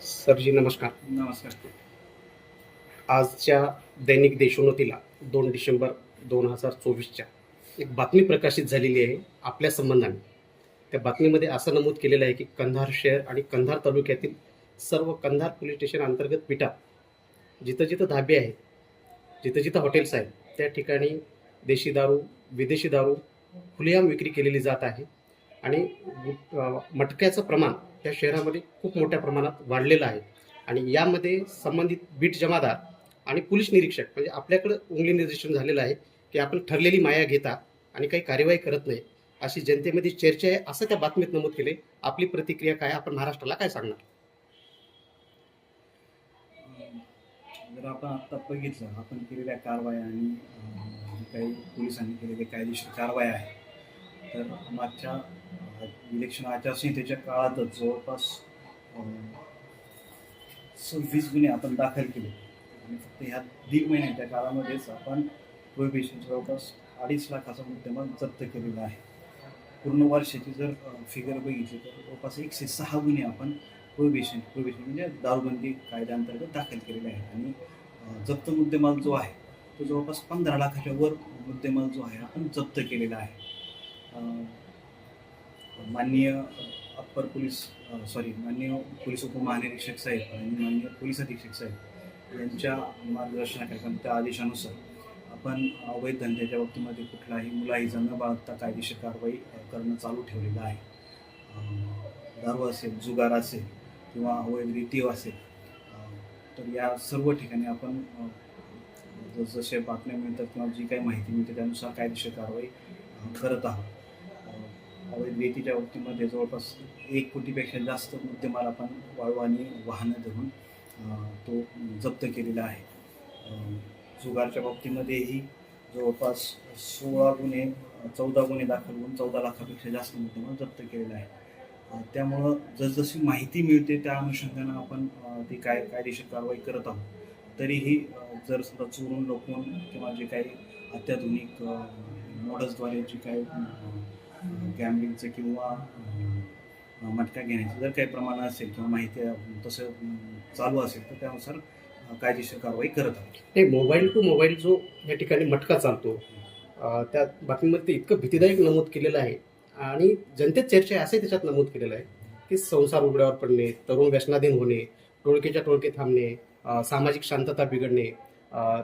सरजी नमस्कार. नमस्कार. आजच्या दैनिक देशोन्नतीला दोन डिसेंबर दोन हजार चोवीसच्या एक बातमी प्रकाशित झालेली आहे आपल्या संबंधाने. त्या बातमीमध्ये असं नमूद केलेलं आहे की कंधार शहर आणि कंधार तालुक्यातील सर्व कंधार पोलीस स्टेशन अंतर्गत पिटा जिथं जिथं धाबे आहेत जिथं जिथं हॉटेल्स आहेत त्या ठिकाणी देशी दारू विदेशी दारू खुलेआम विक्री केलेली जात आहे. आणि मटक्याचं प्रमाण त्या शहरामध्ये खूप मोठ्या प्रमाणात वाढलेलं आहे. आणि यामध्ये संबंधित बीट जमादार आणि पोलीस निरीक्षक म्हणजे आपल्याकडं उंगली निर्देशन झालेलं आहे की आपण ठरलेली माया घेता आणि काही कार्यवाही करत नाही अशी जनतेमध्ये चर्चा आहे असं त्या बातमीत नमूद केले आपली प्रतिक्रिया काय? आपण महाराष्ट्राला काय सांगणार? जर आपण आत्ता बघितलं आपण केलेल्या कारवाया आणि काही पोलिसांनी केलेले कायदेशीर कारवाया आहे. तर मागच्या इलेक्शन आचारसंहितेच्या काळातच जवळपास सव्वीस गुन्हे आपण दाखल केले. आणि फक्त ह्या दीड महिन्याच्या काळामध्येच आपण प्रोहिबिशन जवळपास अडीच लाखाचा मुद्देमाल जप्त केलेला आहे. पूर्ण वर्षाची जर फिगर बघितली तर जवळपास एकशे सहा गुन्हे आपण प्रोहिबिशन प्रोहिबिशन म्हणजे दारूबंदी कायद्याअंतर्गत दाखल केलेले आहे आणि जप्त मुद्देमाल जो आहे तो जवळपास पंधरा लाखाच्या वर मुद्देमाल जो आहे आपण जप्त केलेला आहे. माननीय अप्पर पोलीस सॉरी माननीय पोलीस उपमहानिरीक्षक साहेब आणि माननीय पोलीस अधीक्षक साहेब यांच्या मार्गदर्शनाखाली त्या आदेशानुसार आपण अवैध धंद्याच्या बाबतीमध्ये कुठलाही मुलाहीचा न बाळगता कायदेशीर कारवाई करणं चालू ठेवलेलं आहे. दारू असेल जुगार असेल किंवा अवैध रितीव असेल तर या सर्व ठिकाणी आपण जसे बातम्या मिळतात किंवा जी काही माहिती मिळते त्यानुसार कायदेशीर कारवाई करत आहोत. अवैध रेतीच्या बाबतीमध्ये जवळपास एक कोटीपेक्षा जास्त मुद्देमाल आपण वाळू आणि वाहनं धरून तो जप्त केलेला आहे. जुगारच्या बाबतीमध्येही जवळपास सोळा गुन्हे चौदा गुन्हे दाखल होऊन चौदा लाखापेक्षा जास्त मुद्देमाल जप्त केलेला आहे त्यामुळं जसजशी माहिती मिळते त्या अनुषंगानं आपण ती काय कायदेशीर कारवाई करत आहोत. तरीही जर समजा चोरून लोकून किंवा जे काही अत्याधुनिक मॉडल्सद्वारे जे काही गॅमलिंगचं किंवा मटका घेण्याचं जर काही प्रमाण असेल किंवा माहिती तसं चालू असेल तर त्यानुसार कायदेशीर कारवाई करत आहोत. नाही मोबाईल टू मोबाईल जो या ठिकाणी मटका चालतो त्या बातमीमध्ये ते इतकं भीतीदायक नमूद केलेलं आहे आणि जनतेत चर्चा असे असंही त्याच्यात नमूद केलेलं आहे की संसार उघड्यावर पडणे तरुण व्यसनाधीन होणे टोळकेच्या टोळके थांबणे सामाजिक शांतता बिघडणे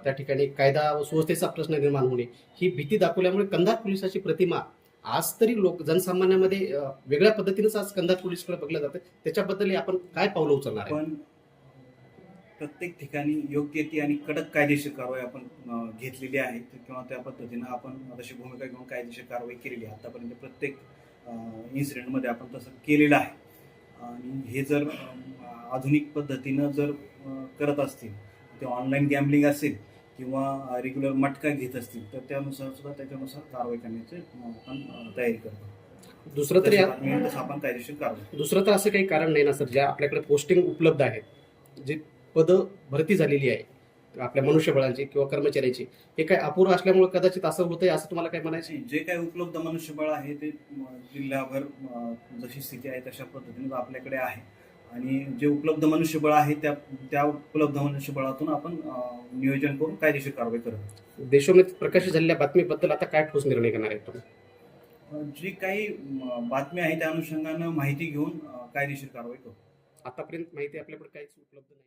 त्या ठिकाणी कायदा व सुव्यवस्थेचा प्रश्न निर्माण होणे ही भीती दाखवल्यामुळे कंधार पोलिसाची प्रतिमा आज तरी लोक जनसामान्यामध्ये वेगळ्या पद्धतीनेच आज कंधार पोलिसकडे बघलं जातं. त्याच्याबद्दल आपण काय पावलं उचलणार आहे? पण प्रत्येक ठिकाणी योग्य ती आणि कडक कायदेशीर कारवाई आपण घेतलेली आहे. किंवा त्या पद्धतीनं आपण तशी भूमिका घेऊन कायदेशीर कारवाई केलेली आहे. आतापर्यंत प्रत्येक इन्सिडेंटमध्ये आपण तसं केलेलं आहे. आणि हे जर आधुनिक पद्धतीनं जर करत असतील ते ऑनलाईन गॅमलिंग असेल किंवा रेग्युलर मटका घेत असतील तर त्यानुसार सुद्धा त्याच्यानुसार कारवाई करण्याची आपण तयारी करतो. दुसरं तरी आपण कायदेशीर कारवाई दुसरं तर असं काही कारण नाही ना सर ज्या आपल्याकडे पोस्टिंग उपलब्ध आहेत जे पदं भरती झालेली आहे आपल्या मनुष्यबळाची किंवा कर्मचाऱ्याची हे काय अपुरं असल्यामुळे कदाचित असं होतंय असं तुम्हाला काय म्हणायचं जे काही उपलब्ध मनुष्यबळ आहे ते जिल्हाभर म, जशी स्थिती आहे तशा पद्धतीने आपल्याकडे आहे. आणि जे उपलब्ध मनुष्यबळ आहे त्या त्या उपलब्ध मनुष्यबळातून आपण नियोजन करून कायदेशीर कारवाई करत. देशोन्नत प्रकाशित झालेल्या बातमीबद्दल आता काय ठोस निर्णय घेणार आहे तुम्ही? जी काही बातमी आहे त्या अनुषंगानं माहिती घेऊन कायदेशीर कारवाई करू. आतापर्यंत माहिती आपल्याकडे काहीच उपलब्ध नाही.